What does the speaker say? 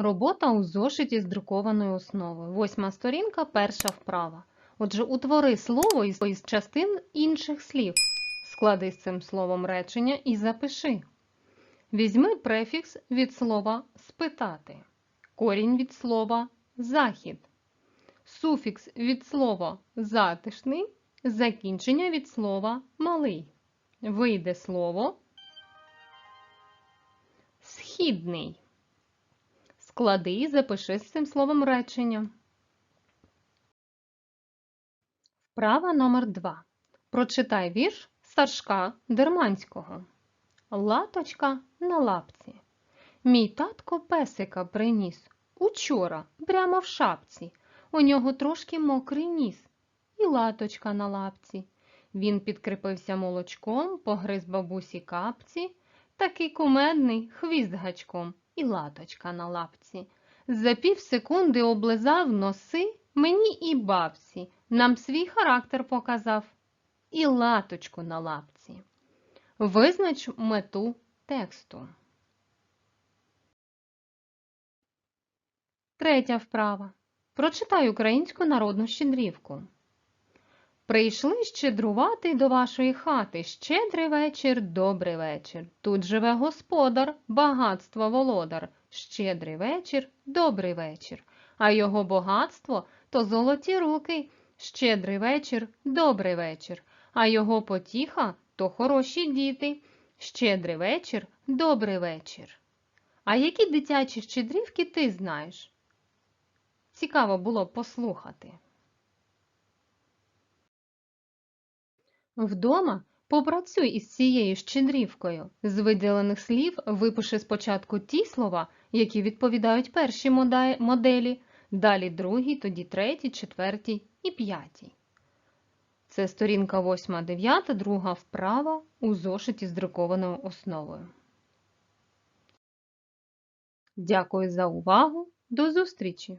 Робота у зошиті з друкованою основою. Восьма сторінка, перша вправа. Отже, утвори слово із частин інших слів. Склади з цим словом речення і запиши. Візьми префікс від слова спитати, корінь від слова захід, суфікс від слова затишний, закінчення від слова малий. Вийде слово східний. Склади і запиши з цим словом речення. Вправа номер 2. Прочитай вірш Сашка Дерманського. Латочка на лапці. Мій татко песика приніс учора, прямо в шапці. У нього трошки мокрий ніс і латочка на лапці. Він підкріпився молочком, погриз бабусі капці. Такий кумедний хвіст гачком і латочка на лапці. За пів секунди облизав носи мені і бабці. Нам свій характер показав і латочку на лапці. Визнач мету тексту. Третя вправа. Прочитай українську народну щедрівку. Прийшли щедрувати до вашої хати. Щедрий вечір, добрий вечір. Тут живе господар, багатство володар. Щедрий вечір, добрий вечір. А його багатство то золоті руки. Щедрий вечір, добрий вечір. А його потіха то хороші діти. Щедрий вечір, добрий вечір. А які дитячі щедрівки ти знаєш? Цікаво було послухати. Вдома попрацюй із цією щедрівкою. З виділених слів випиши спочатку ті слова, які відповідають першій моделі, далі другій, тоді третій, четвертій і п'ятій. Це сторінка 8-9, друга вправа у зошиті з друкованою основою. Дякую за увагу. До зустрічі!